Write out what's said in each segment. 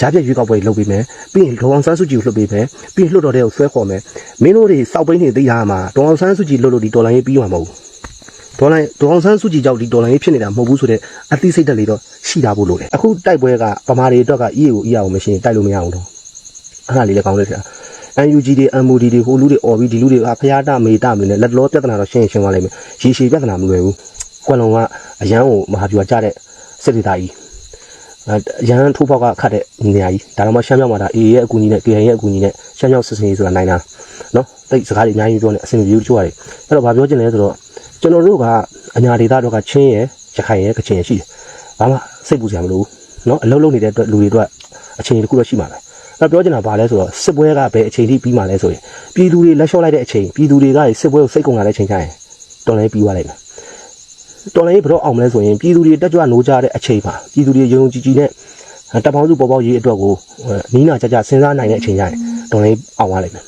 ကြားပြက်ရွေးကောက်ပွဲလုပ်ပေးမယ်ပြီးရင်ဒေါအောင်ဆန်းစုကြည်ကိုလွှတ်ပေးမယ်ပြီးရင်လွှတ်တော်တဲ့ကိုဆွဲခေါ်မယ်မင်းတို့တွေစောက်ပိန်းတွေသိရမှာဒေါအောင်ဆန်းစုကြည်လွတ်လို့ဒီဒေါ်လာရေးပြီးမှာမဟုတ်ဘူးဒေါ်လာဒေါအောင်ဆန်းစုကြည်ကြောင့်ဒီဒေါ်လာရေးဖြစ်နေတာမဟုတ်ဘူးဆိုတဲ့အသိစိတ်တက်လေးတော့ရှိတာဖို့လိုတယ်အခုတိုက်ပွဲကဗမာတွေအတွက်က EA ကို EA ကိုမရှိရင်တိုက်လို့မရအောင်တော့အဲ့ဒါလေးလည်းကောင်းတယ်ဆရာ UNG တွေ MOD တွေဟိုလူတွေ OB ဒီလူတွေကဖျားတမေတမနဲ့လက်လောပြဿနာတော့ရှင်းရှင်းသွားလိမ့်မယ်ရေရှည်ပြဿနာမလွယ်ဘူးကွက်လုံးကအရန်ကိုမဟာဗျူဟာကြတဲ့စစ်ဒေသကြီးအ ရန်ထိုးပေါက်ကခတ်တဲ့နေရာကြီးဒါတော့မှရှမ်းမြောက်မှာဒါ AA ရဲ့အကူအညီနဲ့ KN ရဲ့အကူအညီနဲ့ရှမ်းမြောက်စစ်စင်ရေးဆိုတာနိုင်တာနော်တိတ်စကားတွေအများကြီးပြောနေအဆင်ပြေဘူးတချို့ကတွေအဲ့တော့ဗာပြောချင်လဲဆိုတော့ကျွန်တော်တို့ကအညာဒေသတော့ကချင်းရယ်ရခိုင်ရယ်ကချင်ရယ်ရှိတယ်ဘာမှစိတ်ပူစရာမလိုဘူးနော်အလုံးလုံးနေတဲ့အတွက်လူတွေအတွက်အချိန်တစ်ခုတော့ရှိမှာပဲအဲ့ပြောချင်တာဗာလဲဆိုတော့စစ်ပွဲကဘယ်အချိန်ထိပြီးမှလဲဆိုရင်ပြည်သူတွေလက်လျှော့လိုက်တဲ့အချိန်ပြည်သူတွေကစစ်ပွဲကိုစိတ်ကုန်လာတဲ့အချိန်ကျရင်တော်လည်းပြီးသွားလိုက်မယ် တော်လိုင်းဘယ်တော့အောင်မလဲဆိုရင်ပြည်သူတွေတက်ကြွနိုးကြတဲ့အချိန်မှာပြည်သူတွေယုံကြည်ကြည်နဲ့တပ်ပေါင်းစုပေါ်ပေါက်ရေးအတွက်ကိုနီးနာကြကြစဉ်းစားနိုင်တဲ့အချိန်ကျရင်တော်လိုင်းအောင်သွားလိမ့်မယ်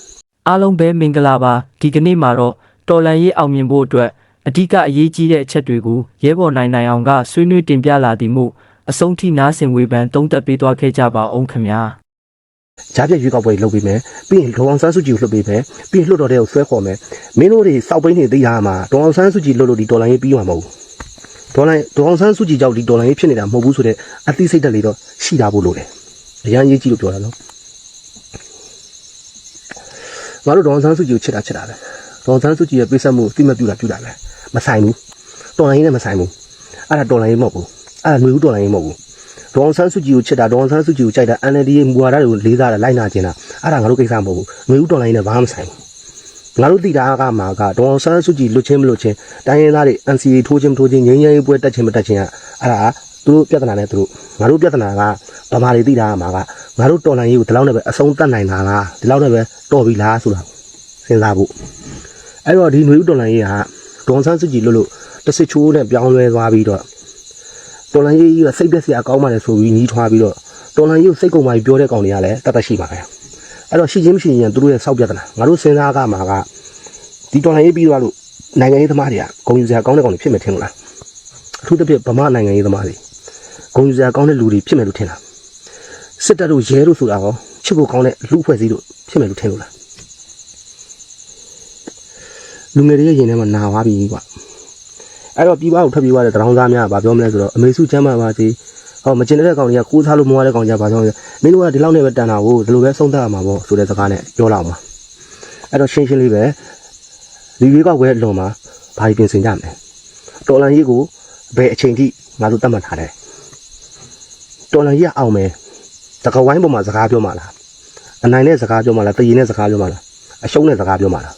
အားလုံးပဲမင်္ဂလာပါဒီကနေ့မှာတော့တော်လန်ရေးအောင်မြင်ဖို့အတွက်အဓိကအရေးကြီးတဲ့အချက်တွေကိုရဲဘော်နိုင်နိုင်အောင်ကဆွေးနွေးတင်ပြလာသည်မို့အဆုံးထိနားဆင်ဝေဖန်သုံးသပ်ပေးသွားခဲ့ကြပါအောင်ခင်ဗျာကြားပြက်ရွေးကောက်ပွဲလုပ်ပေးမယ်ပြီးရင်ဒေါအောင်ဆန်းစုကြည်ကိုလွှတ်ပေးမယ်ပြီးရင်လွှတ်တော်တဲ့ကိုဆွဲခေါ်မယ်မင်းတို့တွေစောက်ပိန်းတွေသိရမှာဒေါအောင်ဆန်းစုကြည်လွှတ်လို့ဒီဒေါ်လာရေးပြီးမှာမဟုတ်ဘူး ဒေါ်လာဒေါအောင်ဆန်းစုကြည်ကြောင့်ဒီဒေါ်လာရေးဖြစ်နေတာမဟုတ်ဘူးဆိုတဲ့အသိစိတ်တက်လေးတော့ရှိတာဖို့လိုတယ်အရန်ရေးကြည့်လို့ပြောတာနော်ငါတို့ဒေါအောင်ဆန်းစုကြည်ကိုချစ်တာချစ်တာပဲဒေါအောင်ဆန်းစုကြည်ရဲ့ပြည့်စက်မှုအသိမပြုတာပြုတာပဲမဆိုင်ဘူးဒေါ်လာရေးနဲ့မဆိုင်ဘူးအဲ့ဒါဒေါ်လာရေးမဟုတ်ဘူးအဲ့ဒါຫນွေဦးဒေါ်လာရေးမဟုတ်ဘူးဒေါအောင်ဆန်းစုကြည်ကိုချစ်တာဒေါအောင်ဆန်းစုကြည်ကိုကြိုက်တာ NLD ရဲ့မူဝါဒတွေကိုလေးစားတာလိုက်နာကျင်တာအဲ့ဒါငါတို့ကိစ္စမဟုတ်ဘူးငွေဦးတော်လိုင်းနဲ့ဘာမှမဆိုင်ဘူး ငါတို့သိတာကမှာကဒေါအောင်ဆန်းစုကြည်လွတ်ချင်းမလွတ်ချင်းတိုင်းရင်းသားတွေ NCA ထိုးချင်းမထိုးချင်းငြိမ်းချမ်းရေးပွဲတက်ချင်းမတက်ချင်းကအဲ့ဒါသူတို့ပြဿနာနဲ့သူတို့ငါတို့ပြဿနာကဗမာတွေသိတာကမှာကငါတို့တော်လိုင်းရေးကိုဒီလောက်နဲ့ပဲအဆုံးတတ်နိုင်တာလားဒီလောက်နဲ့ပဲတော်ပြီလားဆိုတာစဉ်းစားဖို့အဲ့တော့ဒီငွေဦးတော်လိုင်းရေးကဒေါအောင်ဆန်းစုကြည်လွတ်လို့တစ်စစ်ချိုးနဲ့ပြောင်းလဲသွားပြီးတော့တော်လန်ရေးကြီးကစိတ်သက်စရာကောင်းပါလေဆိုပြီးညီးထွားပြီးတော့တော်လန်ရေးကိုစိတ်ကုန်ပါပြီးပြောတဲ့ကောင်တွေကလည်းတတ်တတ်ရှိပါပဲ အဲ့တော့ရှိချင်းမရှိရင်သူတို့ရဲ့စောက်ပြဿနာငါတို့စဉ်းစားကမှာကဒီတော်လန်ရေးပြီးသွားလို့နိုင်ငံရေးသမားတွေကဂုံယူစရာကောင်းတဲ့ကောင်တွေဖြစ်မယ်ထင်လို့လားအထူးသဖြင့်ဗမာနိုင်ငံရေးသမားတွေဂုံယူစရာကောင်းတဲ့လူတွေဖြစ်မယ်လို့ထင်လားစစ်တပ်တို့ရဲတို့ဆိုတာရောချစ်ဖို့ကောင်းတဲ့လူအဖွဲ့အစည်းတို့ဖြစ်မယ်လို့ထင်လို့လားလူငယ်တွေရဲ့ရင်ထဲမှာနာသွားပြီကွာအဲ့တော့ပြီးွားကိုထွက်ပြေးသွားတဲ့တရောင်းသားများကဘာပြောမလဲဆိုတော့အမေစုချမ်းပါပါစေ ဟောမကျင်တဲ့ကောင်တွေကကိုးစားလို့မွားတဲ့ကောင်ကြဘာပြောလဲမင်းတို့ကဒီလောက်နဲ့ပဲတန်တာကိုဒီလိုပဲဆုံးသတ်ရမှာပေါ့ဆိုတဲ့စကားနဲ့ပြောလာမှာအဲ့တော့ရှင်းရှင်းလေးပဲဒီရွေးကောက်ပွဲအလွန်မှာဘာကြီးပြင်ဆင်ကြမလဲတော်လန်ကြီးကိုဘယ်အချိန်ထိငါတို့တတ်မှတ်ထားတယ်တော်လန်ကြီးကအောင်မယ်စကားဝိုင်းပေါ်မှာစကားပြောမှာလားအနိုင်နဲ့စကားပြောမှာလားတည်ရင်နဲ့စကားပြောမှာလားအရှုံးနဲ့စကားပြောမှာလား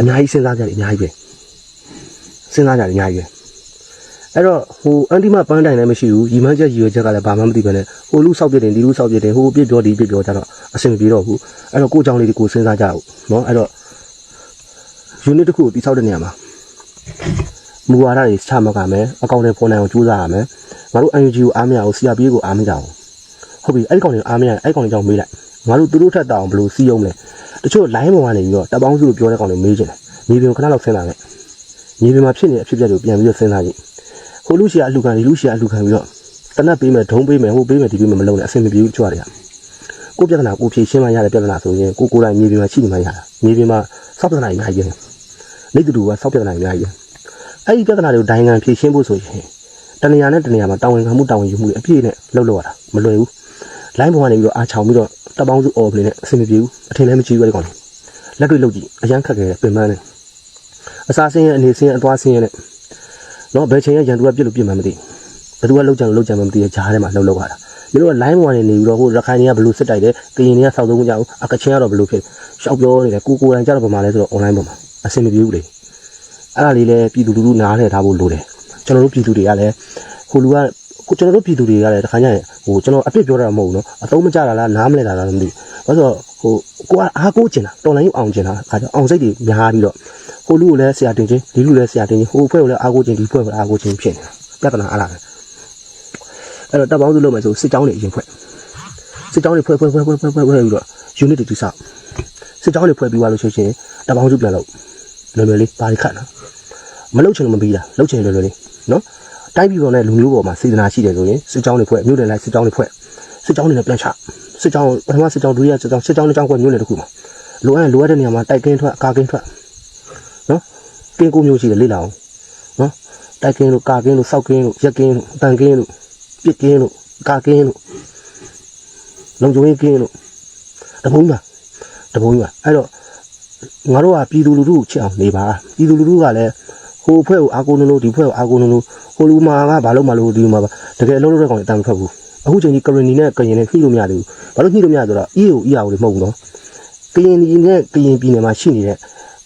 အများကြီးစဉ်းစားကြတယ်အများကြီးပဲစဉ်းစားကြတယ်အများကြီးပဲ အဲ့တော့ဟိုအန်တီမပန်းတိုင်လည်းမရှိဘူးရီမန်းချက်ရီရွယ်ချက်ကလည်းဘာမှမသိပဲနဲ့ဟိုလူဆောက်ပြစ်တယ်ဒီလူဆောက်ပြစ်တယ်ဟိုပြစ်ပြောဒီပြစ်ပြောကြတော့အဆင်မပြေတော့ဘူးအဲ့တော့ကိုယ့်အကြောင်းလေးတွေကိုစဉ်းစားကြအောင်နော်အဲ့တော့ unit တစ်ခုကိုတိဆောက်တဲ့နေရာမှာမူဝါဒတွေချမှတ်ကြမယ်အကောင့်တွေပေါ်နိုင်အောင်ကြိုးစားရမယ်ငါတို့ UNG ကိုအားမရအောင် CRP ကိုအားမရအောင်ဟုတ်ပြီအဲ့ဒီကောင်တွေအားမရအဲ့ဒီကောင်တွေကြောင့်မေးလိုက်ငါတို့သူတို့ထက်တောင်ဘယ်လိုစီးအောင်လဲတချို့ line ပေါ်ကနေပြီးတော့တပ်ပေါင်းစုကိုပြောတဲ့ကောင်တွေမေးကြတယ်မြေပြင်ခဏလောက်ဆင်းလာတယ်မြေပြင်မှာဖြစ်နေတဲ့အဖြစ်အပျက်တွေကိုပြန်ပြီးတော့စဉ်းစားကြည့် ဟိုလူရှိကအလှခံဒီလူရှိကအလှခံပြီးတော့တနက်ပေးမယ်ဒုံးပေးမယ်ဟိုပေးမယ်ဒီပေးမယ်မလုပ်နဲ့အဆင်မပြေဘူးကြွရတယ်ကိုပြဿနာကိုဖြေရှင်းမှရတဲ့ပြဿနာဆိုရင်ကိုကိုယ်တိုင်မြေပြင်မှာရှိနေမှရတာမြေပြင်မှာစောက်ပြဿနာတွေအများကြီးပဲနေတူတူကစောက်ပြဿနာတွေအများကြီးပဲအဲ့ဒီပြဿနာတွေကိုဒိုင်ငံဖြေရှင်းဖို့ဆိုရင်တနေရာနဲ့တနေရာမှာတာဝန်ခံမှုတာဝန်ယူမှုတွေအပြည့်နဲ့လှုပ်လို့ရတာမလွယ်ဘူးလိုင်းပေါ်ကနေပြီးတော့အားချောင်ပြီးတော့တပ်ပေါင်းစုအော်ပလင်းနဲ့အဆင်မပြေဘူးအထင်လည်းမကြီးဘူးအဲ့ဒီကောင်တွေလက်တွေ့လုပ်ကြည့်အရန်ခက်ခဲပင်ပန်းတယ်အစားဆင်းရဲအနေဆင်းရဲအသွားဆင်းရဲနဲ့ နော်ဘယ်ချိန်ရရန်သူကပြစ်လို့ပြစ်မှန်းမသိဘယ်သူကလောက်ကြံလို့လောက်ကြံမှမသိရဲ့ဂျားထဲမှာလှုပ်လောက်ရတာမင်းတို့က line ပေါ်ကနေနေပြီးတော့ဟိုရခိုင်တွေကဘယ်လိုစစ်တိုက်တယ်ကရင်တွေကစောက်သုံးကြအောင်အကချင်းကတော့ဘယ်လိုဖြစ်ရှောက်ပြောနေတယ်ကိုကိုယ်တိုင်ကြတော့ဗမာလဲဆိုတော့ online ပေါ်မှာအဆင်မပြေဘူးလေအဲ့ဒါလေးလည်းပြည်သူလူထုနားလည်ထားဖို့လိုတယ်ကျွန်တော်တို့ပြည်သူတွေကလည်းဟိုလူကကိုကျွန်တော်တို့ပြည်သူတွေကလည်းတခါကျရင်ဟိုကျွန်တော်အပြစ်ပြောတာမဟုတ်ဘူးနော်အသုံးမကျတာလားနားမလဲတာလားမသိဘူးဘာလို့ဟိုကိုကအားကိုးကျင်တာတော်လိုင်းအောင်ကျင်တာအခါကျအောင်စိတ်တွေများပြီးတော့ ဟိုလူကိုလည်းဆရာတင်ချင်းဒီလူလည်းဆရာတင်ချင်းဟိုအဖွဲ့ကိုလည်းအားကိုးချင်းဒီအဖွဲ့ကိုလည်းအားကိုးချင်းဖြစ်နေတာပြဿနာအားလာတယ်အဲ့တော့တပ်ပေါင်းစုလုပ်မယ်ဆိုစစ်ကြောင်းတွေအရင်ဖွဲ့စစ်ကြောင်းတွေဖွဲ့ဖွဲ့ဖွဲ့ဖွဲ့ဖွဲ့ဖွဲ့ဖွဲ့ပြီးတော့ unit တွေတိစောက်စစ်ကြောင်းတွေဖွဲ့ပြီးသွားလို့ရှိရင်တပ်ပေါင်းစုပြန်လုပ်လွယ်လွယ်လေးပါးခတ်နော်မလုပ်ချင်လို့မပြီးတာလုပ်ချင်လွယ်လွယ်လေးနော်တိုင်းပြည်ပေါ်နဲ့လူမျိုးပေါ်မှာစေတနာရှိတယ်ဆိုရင်စစ်ကြောင်းတွေဖွဲ့မြို့နယ်လိုက်စစ်ကြောင်းတွေဖွဲ့စစ်စစ်ကြောင်းတွေနဲ့ပြန်ချစစ်ကြောင်းပထမစစ်ကြောင်းဒုတိယစစ်ကြောင်းစစ်ကြောင်းတစ်ကြောင်းကွက်မျိုးနယ်တစ်ခုမှာလိုအပ်ရင်လိုအပ်တဲ့နေရာမှာတိုက်ကင်းထွက်ကာကင်းထွက် နော်ကင်းကိုမျိုးရှိတယ်လေ့လာအောင်နော်တိုက်ကင်းလို့ကာကင်းလို့စောက်ကင်းလို့ရက်ကင်းလို့တန်ကင်းလို့ပစ်ကင်းလို့ကာကင်းလို့လုံခြုံရေးကင်းလို့တပုံးပါတပုံးပါအဲ့တော့ငါတို့ကပြည်သူလူထုကိုချစ်အောင်နေပါပြည်သူလူထုကလည်းဟိုအဖွဲ့ကိုအာကိုနုံလို့ဒီအဖွဲ့ကိုအာကိုနုံလို့ဟိုလူမာကဘာလို့မလို့ဒီလူမာပါတကယ်အလုံးလုံးတဲ့ကောင်တွေအတန်မထွက်ဘူးအခုချိန်ကြီးကရင်နီနဲ့ကရင်နဲ့ညှိလို့မရသေးဘူး။ဘာလို့ညှိလို့မရဆိုတော့ EAO EAO တွေမဟုတ်ဘူးနော်။ကရင်နီနဲ့ကရင်ပြည်နယ်မှာရှိနေတဲ့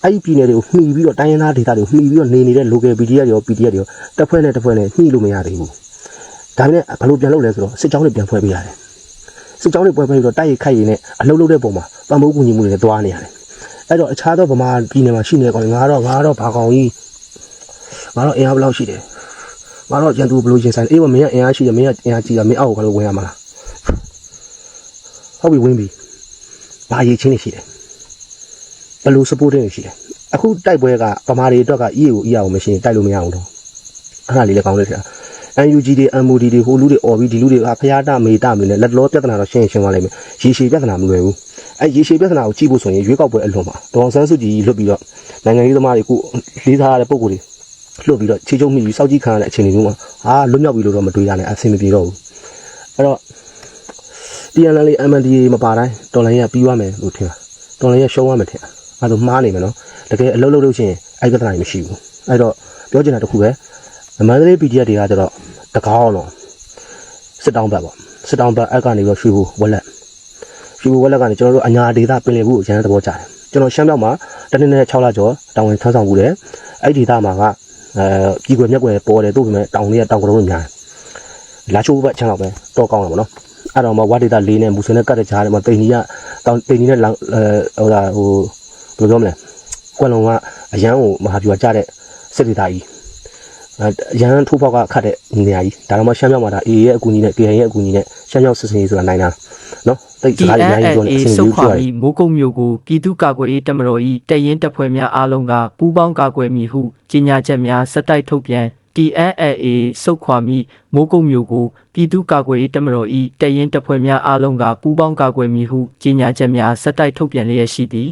အဲ့ဒီပြည်နယ်တွေကိုမှီပြီးတော့တိုင်းရင်းသားဒေသတွေကိုမှီပြီးတော့နေနေတဲ့ local PDF တွေရော PDF တွေရောတစ်ဖွဲ့နဲ့တစ်ဖွဲ့နဲ့ညှိလို့မရသေးဘူး။ဒါပေမဲ့ဘယ်လိုပြန်လုပ်လဲဆိုတော့စစ်ကြောင်းတွေပြန်ဖွဲ့ပေးရတယ်။စစ်ကြောင်းတွေဖွဲ့ပေးပြီးတော့တိုက်ရိုက်ခိုက်ရည်နဲ့အလုပ်လုပ်တဲ့ပုံမှာပံ့ပိုးကူညီမှုတွေနဲ့တွားနေရတယ်။အဲ့တော့အခြားသောဗမာပြည်နယ်မှာရှိနေတဲ့ကောင်တွေငါတော့ငါတော့ဘာကောင်ကြီးငါတော့အင်အားဘယ်လောက်ရှိတယ်ငါတော့ရန်သူဘယ်လိုရင်ဆိုင်အေးမမင်းကအင်အားရှိတယ်မင်းကအင်အားကြီးတယ်မင်းအောက်ကိုခါလို့ဝင်ရမှာလားဟုတ်ပြီဝင်ပြီဘာအရေးချင်းနေရှိတယ် ဘယ်လို supporting နေရှိတယ်အခုတိုက်ပွဲကဗမာတွေအတွက်က EA ကို EA ကိုမရှိရင်တိုက်လို့မရအောင်တော့အဲ့ဒါလေးလည်းကောင်းတယ်ဆရာ NUG တွေ MOD တွေဟိုလူတွေអော်ပြီးဒီလူတွေကဖျားတမေတမနေလက်လောပြဿနာတော့ရှင်းရှင်းသွားလိမ့်မယ်ရေရှည်ပြဿနာမလွယ်ဘူးအဲရေရှည်ပြဿနာကိုကြည့်ဖို့ဆိုရင်ရွေးကောက်ပွဲအလွန်မှာဒေါအောင်ဆန်းစုကြည်လွတ်ပြီးတော့နိုင်ငံရေးသမားတွေကိုလေးစားရတဲ့ပုံကိုယ်တွေလွတ်ပြီးတော့ခြေချုံမိပြီးစောက်ကြည့်ခံရတဲ့အခြေအနေမျိုးမှာဟာလွတ်မြောက်ပြီလို့တော့မတွေးရနဲ့အဆင်မပြေတော့ဘူးအဲ့တော့ TNL MNDA မပါတိုင်းတော်လိုင်းရပြီးသွားမယ်လို့ထင်တာတော်လိုင်းရရှုံးသွားမယ်ထင်တာ အဲ့ဒါမှားနေမယ်နော်တကယ်အလုပ်လုပ်လို့ရှိရင်အဲ့ပြဿနာကြီးမရှိဘူးအဲ့တော့ပြောချင်တာတစ်ခုပဲမန္တလေး PDF တွေကကျတော့တကောင်းတော့စစ်တောင်းဘက်ပေါ့စစ်တောင်းဘက်အဲ့ကနေပြီးတော့ရွှေဘူဝက်လက်ရွှေဘူဝက်လက်ကနေကျွန်တော်တို့အညာဒေတာပင်လယ်ဘူးကိုရန်တဲ့သဘောကြတယ်ကျွန်တော်ရှမ်းမြောက်မှာတနည်းနည်း6လကျော်တောင်ဝင်ထမ်းဆောင်မှုတယ်အဲ့ဒီဒေတာမှာကအဲကြီးကွယ်မြက်ကွယ်ပေါ်တယ်တို့ပေမဲ့တောင်လေးကတောင်ကလုံးများတယ်လာချိုးဘက်ချမ်းတော့ပဲတော့ကောင်းတယ်ဗောနော်အဲ့တော့မှဝါဒေတာလေးနဲ့မူစင်နဲ့ကတ်တဲ့ကြားထဲမှာတိန်ကြီးကတောင်တိန်ကြီးနဲ့လောင်အဲဟိုဒါဟို ဘယ်လိုပြောမလဲကွက်လုံးကအရန်ကိုမဟာဗျူဟာကြတဲ့စစ်ဒေတာကြီးအဲရန်ထိုးပေါက်ကခတ်တဲ့နေရာကြီးဒါတော့မှရှမ်းမြောက်မှာဒါ AA ရဲ့အကူအညီနဲ့ KN ရဲ့အကူအညီနဲ့ရှမ်းမြောက်စစ်စင်ရေးဆိုတာနိုင်တာနော်တိတ်စကားကြီးအများကြီးပြောနေအ DNAA ဆင်စုပြေခွာကြရတယ်ပြီးမိုးကုတ်မျိုးကိုပြည်သူ့ကာကွယ်ရေးတပ်မတော်၏တရင်တပ်ဖွဲ့များအားလုံးကပူးပေါင်းကာကွယ်မည်ဟုကြေညာချက်များစက်တိုက်ထုတ်ပြန် DNAA စုခွာပြီးမိုးကုတ်မျိုးကိုပြည်သူ့ကာကွယ်ရေးတပ်မတော်၏တရင်တပ်ဖွဲ့များအားလုံးကပူးပေါင်းကာကွယ်မည်ဟုကြေညာချက်များစက်တိုက်ထုတ်ပြန်လျက်ရှိသည်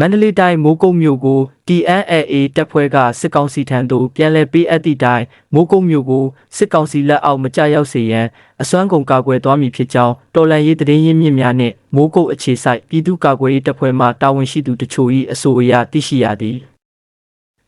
မန္တလေးတိုင်းမိုးကုတ်မြို့ကို TNAA တပ်ဖွဲ့ကစစ်ကောင်စီထံသို့ပြန်လည်ပေးအပ်သည့်တိုင်မိုးကုတ်မြို့ကိုစစ်ကောင်စီလက်အောက်မကျရောက်စေရန်အစွမ်းကုန်ကာကွယ်သွားမည်ဖြစ်ကြောင်းတော်လန်ရေးသတင်းရင်းမြစ်များနှင့်မိုးကုတ်အခြေစိုက်ပြည်သူ့ကာကွယ်ရေးတပ်ဖွဲ့မှတာဝန်ရှိသူတချို့၏အဆိုအရသိရှိရသည်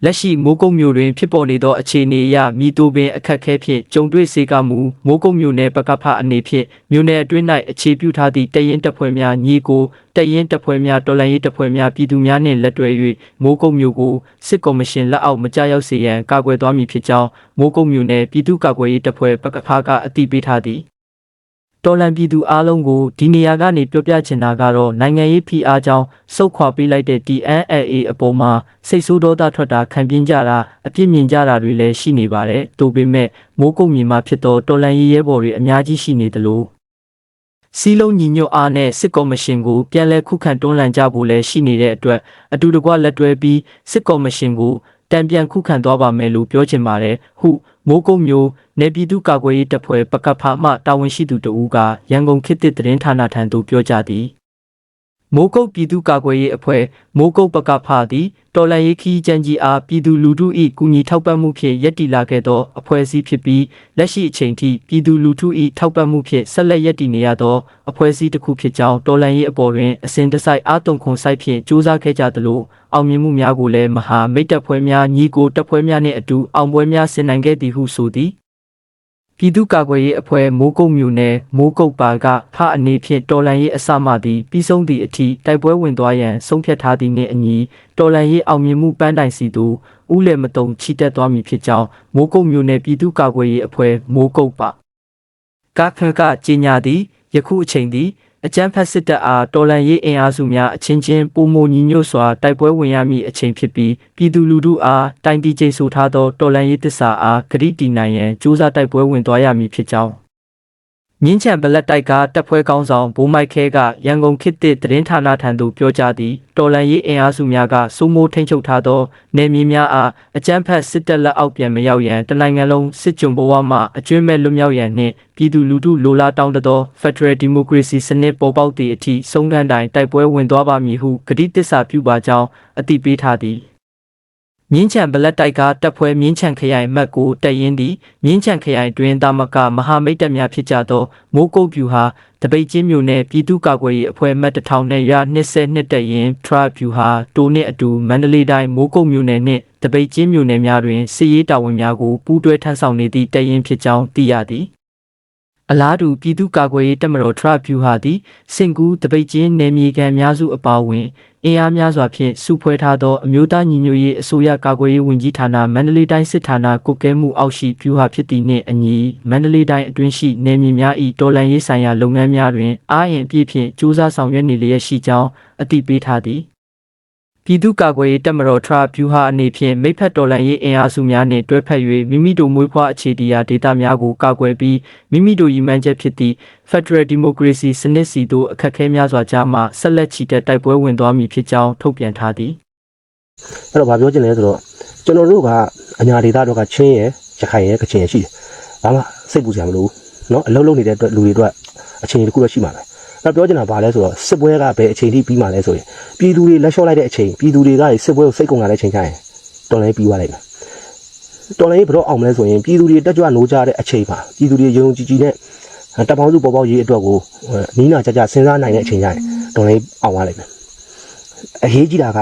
လက်ရှိမိုးကုတ်မြို့တွင်ဖြစ်ပေါ်နေသောအခြေအနေအရမိတူပင်အခက်အခဲဖြင့်ကြုံတွေ့စေကမူမိုးကုတ်မြို့နယ်ပကဖအနေဖြင့်မြို့နယ်အတွင်း၌အခြေပြုထားသည့်တရင်တပ်ဖွဲ့များညီကိုတရင်တပ်ဖွဲ့များတော်လှန်ရေးတပ်ဖွဲ့များပြည်သူများနှင့်လက်တွဲ၍မိုးကုတ်မြို့ကိုစစ်ကော်မရှင်လက်အောက်မကျရောက်စေရန်ကာကွယ်သွားမည်ဖြစ်ကြောင်းမိုးကုတ်မြို့နယ်ပြည်သူ့ကာကွယ်ရေးတပ်ဖွဲ့ပကဖကအတည်ပြုထားသည် တော်လန်ပြည်သူအားလုံးကိုဒီနေရာကနေပြောပြချင်တာကတော့နိုင်ငံရေးဖိအားကြောင့်စုတ်ခွာပေးလိုက်တဲ့ TNLA အပေါ်မှာစိတ်ဆိုးဒေါသထွက်တာခံပြင်းကြတာအပြစ်မြင်ကြတာတွေလည်းရှိနေပါတယ်။ဒါပေမဲ့မိုးကုတ်မြေမှာဖြစ်တော့တော်လန်ရေးရဲဘော်တွေအများကြီးရှိနေတယ်လို့စီလုံးညီညွတ်အားနဲ့စစ်ကော်မရှင်ကိုပြန်လည်ခုခံတွန်းလှန်ကြဖို့လည်းရှိနေတဲ့အတွက်အတူတကွလက်တွဲပြီးစစ်ကော်မရှင်ကိုတံပြန်ခုခံသွားပါမယ်လို့ပြောချင်ပါတယ်ဟု မိုးကုတ်မျိုးနေပြည်သူ့ကာကွယ်ရေးတပ်ဖွဲ့ပကဖမှတာဝန်ရှိသူတဦးကရန်ကုန်ခေတ်သစ်သတင်းဌာနထံသို့ပြောကြားသည် မိုးကုတ်ပြည်သူ့ကာကွယ်ရေးအဖွဲ့မိုးကုတ်ပကဖသည်တော်လန်ရေးခီးချမ်းကြီးအားပြည်သူလူထု၏ကူညီထောက်ပံ့မှုဖြင့်ရည်တည်လာခဲ့သောအဖွဲ့အစည်းဖြစ်ပြီးလက်ရှိအချိန်ထိပြည်သူလူထု၏ထောက်ပံ့မှုဖြင့်ဆက်လက်ရည်တည်နေရသောအဖွဲ့အစည်းတစ်ခုဖြစ်ကြောင်းတော်လန်ရေးအပေါ်တွင်အစဉ်တစိုက်အားတုံခွန်စိုက်ဖြင့်စ조사ခဲ့ကြသလိုအောင်မြင်မှုများကိုလည်းမဟာမိတ်တပ်ဖွဲ့များညီကိုတပ်ဖွဲ့များနှင့်အတူအောင်ပွဲများဆင်နိုင်ခဲ့သည်ဟုဆိုသည် ပြည်သူ့ကာကွယ်ရေးအဖွဲ့မိုးကုတ်မြို့နယ်မိုးကုတ်ပါကဖအနေဖြင့်တော်လန်ရေးအစမှသည်ပြီးဆုံးသည့်အထိတိုက်ပွဲဝင်သွားရန်ဆုံးဖြတ်ထားသည်နှင့်အညီတော်လန်ရေးအောင်မြင်မှုပန်းတိုင်စီသို့ဥလည်မတုံချီတက်သွားမည်ဖြစ်ကြောင်းမိုးကုတ်မြို့နယ်ပြည်သူ့ကာကွယ်ရေးအဖွဲ့မိုးကုတ်ပါကခကကြေညာသည်ယခုအချိန်သည် အကြမ်းဖက်စစ်တပ်အားတော်လန်ရေးအင်အားစုများအချင်းချင်းပုံမညီညွတ်စွာတိုက်ပွဲဝင်ရမည့်အချိန်ဖြစ်ပြီးပြည်သူလူထုအားတိုင်တီကျိန်ဆိုထားသောတော်လန်ရေးတစ္ဆာအားဂရိတီနိုင်ရန်စူးစမ်းတိုက်ပွဲဝင်သွားရမည်ဖြစ်ကြောင်း မြင်းချံဘလက်တိုက်ကတပ်ဖွဲ့ကောင်းဆောင်ဘိုးမိုက်ခဲကရန်ကုန်ခေတ်သစ်သတင်းဌာနထံသို့ပြောကြားသည်တော်လန်ရေးအင်အားစုများကစိုးမိုးထိန်းချုပ်ထားသောနယ်မြေများအားအကြမ်းဖက်စစ်တပ်လက်အောက်ပြန်မရောက်ရန်တနိုင်ငံလုံးစစ်ကြုံဘဝမှအကျွမ်းမဲ့လွတ်မြောက်ရန်နှင့်ပြည်သူလူထုလိုလားတောင်းတသော Federal Democracy စနစ်ပေါ်ပေါက်သည့်အထိဆုံးခန်းတိုင်တိုက်ပွဲဝင်သွားပါမည်ဟုကတိသစ္စာပြုပါကြောင်းအသိပေးထားသည် မြင်းချံဘလက်တိုက်ကတပ်ဖွဲ့မြင်းချံခရိုင်မတ်ကိုတက်ရင်သည်မြင်းချံခရိုင်တွင်တာမကမဟာမိတ်တပ်များဖြစ်ကြသောမိုးကုတ်ပြူဟာတပိတ်ချင်းမြို့နယ်ပြည်သူ့ကာကွယ်ရေးအဖွဲ့မတ်တထောင်နဲ့ရ22တက်ရင်ထရာပြူဟာတိုနှင့်အတူမန္တလေးတိုင်းမိုးကုတ်မြို့နယ်နှင့်တပိတ်ချင်းမြို့နယ်များတွင်စစ်ရေးတာဝန်များကိုပူးတွဲထမ်းဆောင်နေသည့်တက်ရင်ဖြစ်ကြောင်းသိရသည်အလားတူပြည်သူ့ကာကွယ်ရေးတပ်မတော်ထရဗျူဟာသည်စင်ကူးတပိတ်ချင်းနယ်မြေခံများစုအပါအဝင် အင်အားများစွာဖြင့်စုဖွဲ့ထားသောအမျိုးသားညီညွတ်ရေးအစိုးရကာကွယ်ရေးဝန်ကြီးဌာနမန္တလေးတိုင်းစစ်ဌာနကုတ်ကဲမှုအောက်ရှိဗျူဟာဖြစ်သည့်နှင့်အညီမန္တလေးတိုင်းအတွင်းရှိနယ်မြေများ၏တော်လှန်ရေးဆိုင်ရာလုပ်ငန်းများတွင်အားအင်အပြည့်ဖြင့်စူးစမ်းဆောင်ရွက်နေလျက်ရှိကြောင်းအသိပေးထားသည် ပြည်သူ့ကာကွယ်ရေးတပ်မတော်ထရဗျူဟာအနေဖြင့်မိဖက်တော်လှန်ရေးအင်အားစုများနှင့်တွဲဖက်၍မိမိတို့မွေးဖွားအခြေတရာဒေသများကိုကာကွယ်ပြီးမိမိတို့ရည်မှန်းချက်ဖြစ်သည့် Federal Democracy စနစ်စီသို့အခက်အခဲများစွာကြားမှဆက်လက်ချီတက်တိုက်ပွဲဝင်သွားမည်ဖြစ်ကြောင်းထုတ်ပြန်ထားသည်အဲ့တော့ဗာပြောချင်လဲဆိုတော့ကျွန်တော်တို့ကအညာဒေသတို့ကချင်းရယ်ရခိုင်ရယ်ကချင်ရယ်ရှိတယ်။ဒါမှစိတ်ပူစရာမလိုဘူး။နော်အလုံးလုံးနေတဲ့အတွက်လူတွေအတွက်အချင်းတစ်ခုတော့ရှိမှာပဲ။ အဲ့တော့ပြောချင်တာဘာလဲဆိုတော့စစ်ပွဲကဘယ်အချိန်ထိပြီးမှလဲဆိုရင်ပြည်သူတွေလက်လျှော့လိုက်တဲ့အချိန်ပြည်သူတွေကစစ်ပွဲကိုစိတ်ကုန်လာတဲ့အချိန်ကျရင်တော်လည်းပြီးသွားလိုက်မယ်တော်လည်းဘယ်တော့အောင်မလဲဆိုရင်ပြည်သူတွေတက်ကြွနိုးကြတဲ့အချိန်မှာပြည်သူတွေယုံကြည်ကြည်နဲ့တပ်ပေါင်းစုပေါ်ပေါက်ရေးအတွက်ကိုနီးနာကြကြစဉ်းစားနိုင်တဲ့အချိန်ကျရင်တော်လည်းအောင်သွားလိုက်မယ်အရေးကြီးတာက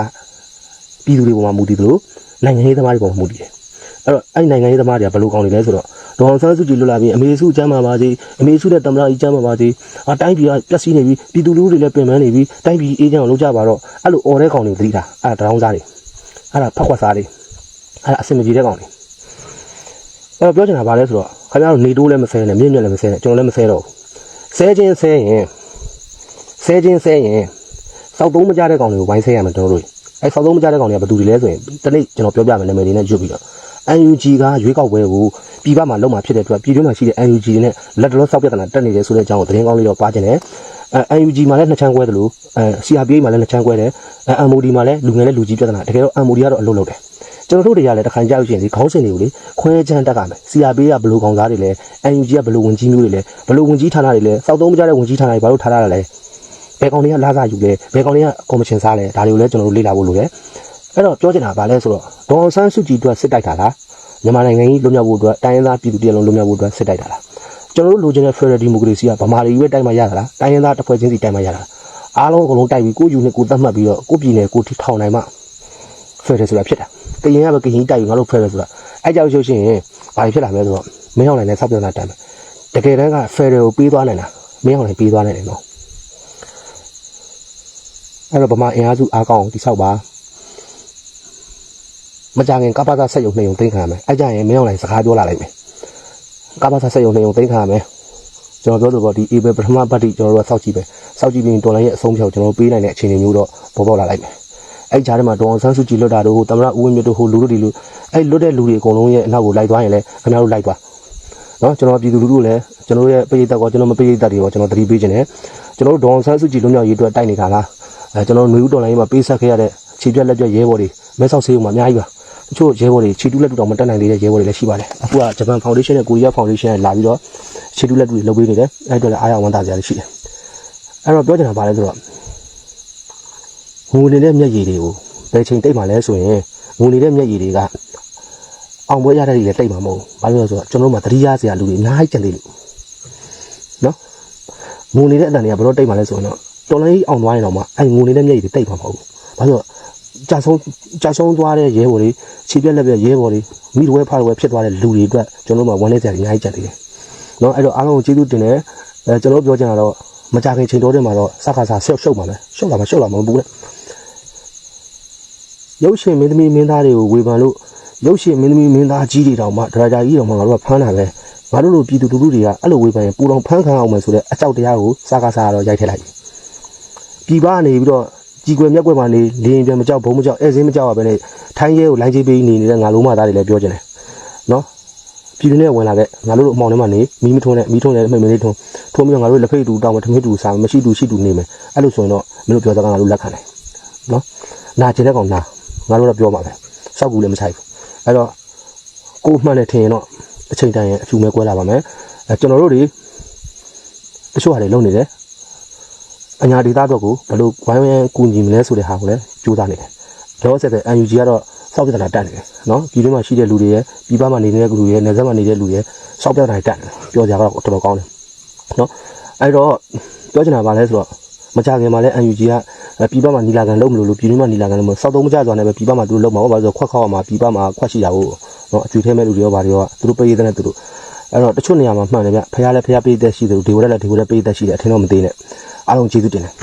ပြည်သူတွေပေါ်မှာမူတည်သလိုနိုင်ငံရေးသမားတွေပေါ်မှာမူတည်တယ်အဲ့တော့အဲ့ဒီနိုင်ငံရေးသမားတွေကဘယ်လိုကောင်းနေလဲဆိုတော့ ဒေါအောင်ဆန်းစုကြည်လွတ်လာပြီးအမေစုကျမ်းမာပါစေအမေစုတဲ့တမရကြီးကျမ်းမာပါစေအတိုင်းပြည်ကပျက်စီးနေပြီပြည်သူလူထုတွေလည်းပင်ပန်းနေပြီတိုင်းပြည်အေးချမ်းအောင်လုပ်ကြပါတော့အဲ့လိုអော်တဲ့ကောင်တွေသတိထားအဲ့ဒါဒေါအောင်စားတွေအဲ့ဒါဖက်ခွက်စားတွေအဲ့ဒါအစင်မကြီးတဲ့ကောင်တွေအဲ့တော့ပြောချင်တာဘာလဲဆိုတော့ခင်ဗျားတို့နေတိုးလည်းမဆဲနဲ့မြင့်မြတ်လည်းမဆဲနဲ့ကျွန်တော်လည်းမဆဲတော့ဘူးဆဲချင်းဆဲရင်ဆဲချင်းဆဲရင်စောက်သုံးမကြတဲ့ကောင်တွေကိုဝိုင်းဆဲရမယ်ကျွန်တော်တို့အဲဆောက်သုံးမကြတဲ့ကောင်တွေကဘယ်သူတွေလဲဆိုရင်တနေ့ကျွန်တော်ပြောပြမယ်နာမည်တွေနဲ့ရွတ်ပြီးတော့ UNG ကရွေးကောက်ပွဲကိုပြည်ပမှာလုံမှာဖြစ်တဲ့အတွက်ပြည်တွင်းမှာရှိတဲ့ UNG တွေနဲ့လက်တလောစောက်ပြဿနာတက်နေတယ်ဆိုတဲ့အကြောင်းကိုသတင်းကောင်းလေးတော့ပါကျင်တယ်အဲ UNG မှာလည်းနှစ်ချမ်းခွဲတယ်လို့အဲ CRPA မှာလည်းနှစ်ချမ်းခွဲတယ်အဲ MOD မှာလည်းလူငယ်နဲ့လူကြီးပြဿနာတကယ်တော့ MOD ကတော့အလုပ်လုပ်တယ်ကျွန်တော်တို့တွေကလည်းတစ်ခါကြောက်ရှင်ဒီခေါင်းစဉ်တွေကိုလေခွဲချမ်းတက်ရမယ် CRPA ကဘယ်လိုကောင်သားတွေလဲ UNG ကဘယ်လိုဝင်ကြီးမျိုးတွေလဲဘယ်လိုဝင်ကြီးဌာနတွေလဲစောက်သုံးမကြတဲ့ဝင်ကြီးဌာနတွေဘာလို့ထားရတာလဲဘယ်ကောင်တွေကလာစားယူလဲဘယ်ကောင်တွေကကော်မရှင်စားလဲဒါတွေကိုလည်းကျွန်တော်တို့လေ့လာဖို့လိုတယ် အဲ့တော့ပြောချင်တာကဘာလဲဆိုတော့ဒေါအောင်ဆန်းစုကြည်အတွက်စစ်တိုက်တာလားမြန်မာနိုင်ငံကြီးလွတ်မြောက်ဖို့အတွက်တိုင်းရင်းသားပြည်သူတရလုံးလွတ်မြောက်ဖို့အတွက်စစ်တိုက်တာလားကျွန်တော်တို့လိုချင်တဲ့ Federal Democracy ကဗမာတွေရွေးတိုက်မှရတာလားတိုင်းရင်းသားတစ်ဖွဲ့ချင်းစီတိုက်မှရတာလားအားလုံးအကုန်လုံးတိုက်ပြီးကိုယူနဲ့ကိုသတ်မှတ်ပြီးတော့ကိုပြည်နယ်ကိုထိထောင်နိုင်မှ Federal ဆိုတာဖြစ်တာကရင်ကပဲကရင်တိုက်ပြီးငါတို့ Federal ဆိုတာအဲ့ကြောက်ရှုပ်ရှင်ဘာဖြစ်လာမလဲဆိုတော့မင်းအောင်နိုင်နဲ့စောက်ပြနာတိုင်မယ်တကယ်တမ်းက Federal ကိုပေးသွားနိုင်တာမင်းအောင်နိုင်ပေးသွားနိုင်တယ်နော်အဲ့တော့ဗမာအင်အားစုအားကောင်းအောင်တိဆောက်ပါ မကြခင်ကပ္ပသဆက်ယုံနှိမ်ယုံသိမ်းခံရမယ်အဲ့ကြရင်မင်းအောင်လိုက်စကားပြောလာလိုက်မယ်ကပ္ပသဆက်ယုံနှိမ်ယုံသိမ်းခံရမယ်ကျွန်တော်ပြောလို့ပေါ့ဒီ AB ပထမပတ်တိကျွန်တော်တို့ကစောက်ကြည့်ပဲစောက်ကြည့်ပြီးတော်လိုင်းရဲ့အဆုံးဖြတ်ကိုကျွန်တော်ပေးနိုင်တဲ့အခြေအနေမျိုးတော့ပေါ်ပေါက်လာလိုက်မယ်အဲ့ကြားထဲမှာဒေါအောင်ဆန်းစုကြည်လွတ်တာတို့ဟိုတမရဦးဝင်းမြတ်တို့ဟိုလူတို့ဒီလူအဲ့လွတ်တဲ့လူတွေအကုန်လုံးရဲ့အနောက်ကိုလိုက်သွားရင်လည်းခင်ဗျားတို့လိုက်သွားနော်ကျွန်တော်ပြည်သူလူထုလည်းကျွန်တော်တို့ရဲ့ပြည်သက်ကောကျွန်တော်မပြည်သက်တွေရောကျွန်တော်တတိပေးခြင်းနဲ့ကျွန်တော်တို့ဒေါအောင်ဆန်းစုကြည်လွတ်မြောက်ရေးအတွက်တိုက်နေတာလားအဲကျွန်တော်ຫນွေဦးတော်လိုင်းမှာပေးဆက်ခဲ့ရတဲ့ခြေပြက်လက်ပြက်ရဲဘော်တွေမဲဆောက်ဆေးရုံမှာအများကြီးပါတ ချို့ရဲဘော်တွေခြေတူးလက်တူတောင်မတက်နိုင်သေးတဲ့ရဲဘော်တွေလည်းရှိပါတယ်အခုကဂျပန်ဖောင်ဒေးရှင်းနဲ့ကိုရီးယားဖောင်ဒေးရှင်းနဲ့လာပြီးတော့ခြေတူးလက်တူတွေလုပ်ပေးနေတယ်အဲ့အတွက်လည်းအားရဝမ်းသာစရာတွေရှိတယ်အဲ့တော့ပြောချင်တာပါလဲဆိုတော့ငိုနေတဲ့မျက်ရည်တွေကိုဘယ်ချိန်တိတ်မှလဲဆိုရင်ငိုနေတဲ့မျက်ရည်တွေကအောင်ပွဲရတဲ့တွေလည်းတိတ်မှာမဟုတ်ဘူးဘာလို့လဲဆိုတော့ကျွန်တော်တို့မှာသတိရစရာလူတွေအများကြီးကျန်သေးလို့နော်ငိုနေတဲ့အတန်တွေကဘယ်တော့တိတ်မှလဲဆိုရင်တော့တော်လိုင်းအောင်သွားရင်တော့မှအဲ့ငိုနေတဲ့မျက်ရည်တွေတိတ်မှာမဟုတ်ဘူးဘာလို့လဲဆိုတော့ ကြာဆုံးကြာဆုံးသွားတဲ့ရဲဘော်တွေခြေပြက်လက်ပြက်ရဲဘော်တွေမိဝဲဖားဝဲဖြစ်သွားတဲ့လူတွေအတွက်ကျွန်တော်တို့မှာဝန်လေးစရာတွေအများကြီးကြံသေးတယ်။နော်အဲ့တော့အားလုံးကိုကျေးဇူးတင်တယ်။အဲကျွန်တော်တို့ပြောချင်တာတော့မကြခင်ချိန်တော်တဲ့မှာတော့စခါစားရှုပ်ရှုပ်ပါမယ်။ရှုပ်လာမှာရှုပ်လာမှာမဟုတ်ဘူးလေ။ရုပ်ရှင်မင်းသမီးမင်းသားတွေကိုဝေဖန်လို့ရုပ်ရှင်မင်းသမီးမင်းသားကြီးတွေတောင်မှဒရာဂျာကြီးတောင်မှငါတို့ကဖမ်းတာပဲ။ငါတို့လိုပြည်သူလူထုတွေကအဲ့လိုဝေဖန်ရင်ပူတော်ဖမ်းခံအောင်မယ်ဆိုတဲ့အကြောက်တရားကိုစခါစားတော့ရိုက်ထည့်လိုက်ပြီ။ပြည်ပကနေပြီးတော့ ကြည်ကွယ်မျက်ကွယ်မှာနေလင်းပြန်မကြောက်ဘုံမကြောက်အဲစင်းမကြောက်ရပဲနဲ့ထိုင်းရဲကိုလိုင်းကြီးပေးနေနေတဲ့ငါလုံးမသားတွေလည်းပြောကြတယ်နော်ပြည်တွင်းနဲ့ဝင်လာခဲ့ငါတို့အမောင်ထဲမှာနေမီးမထုံးနဲ့မီးထုံးနဲ့မိတ်မလေးထုံးထုံးပြီးတော့ငါတို့လက်ဖိတ်တူတောင်းမထမင်းတူစားမရှိတူရှိတူနေမယ်အဲ့လိုဆိုရင်တော့မင်းတို့ပြောစကားငါတို့လက်ခံတယ်နော်နာကျင်တဲ့ကောင်နာငါတို့တော့ပြောမှာပဲစောက်ကူလည်းမဆိုင်ဘူးအဲ့တော့ကိုမှန်တယ်ထင်ရင်တော့အချိန်တိုင်းရင်အဖြူမဲကွဲလာပါမယ်အဲကျွန်တော်တို့တွေတချို့ဟာတွေလုံနေတယ် အညာဒေတာတော့ကိုဘယ်လိုဝိုင်းဝန်းကူညီမလဲဆိုတဲ့ဟာကိုလည်းကြိုးစားနေတယ်လောဆက်တဲ့ UNG ကတော့စောက်ပြဿနာတက်နေတယ်နော်ပြည်တွင်းမှာရှိတဲ့လူတွေရဲ့ပြည်ပမှာနေတဲ့လူတွေရဲ့နယ်စပ်မှာနေတဲ့လူတွေရဲ့စောက်ပြဿနာတက်နေတယ်ပြောကြတော့တော်တော်ကောင်းတယ်နော်အဲ့တော့ပြောချင်တာပါလဲဆိုတော့မကြခင်မှာလဲ UNG ကပြည်ပမှာနီလာကန်လုံးမလို့လို့ပြည်တွင်းမှာနီလာကန်လုံးမစောက်သုံးမကြစွာနဲ့ပဲပြည်ပမှာသူတို့လုံးမှာဘာလို့ဆိုခွက်ခေါက်မှာပြည်ပမှာခွက်ရှိတာကိုနော်အကျွေးထဲမဲ့လူတွေရောဗာတွေရောသူတို့ပေးရတဲ့သူတို့ အဲ့တော့တချို့နေရာမှာမှန်တယ်ဗျဖះလဲဖះပေးတဲ့ရှိတယ်ဒီဝရက်လည်းဒီဝရက်ပေးတဲ့ရှိတယ်အထင်တော့မသေးနဲ့အားလုံးကျေးဇူးတင်တယ်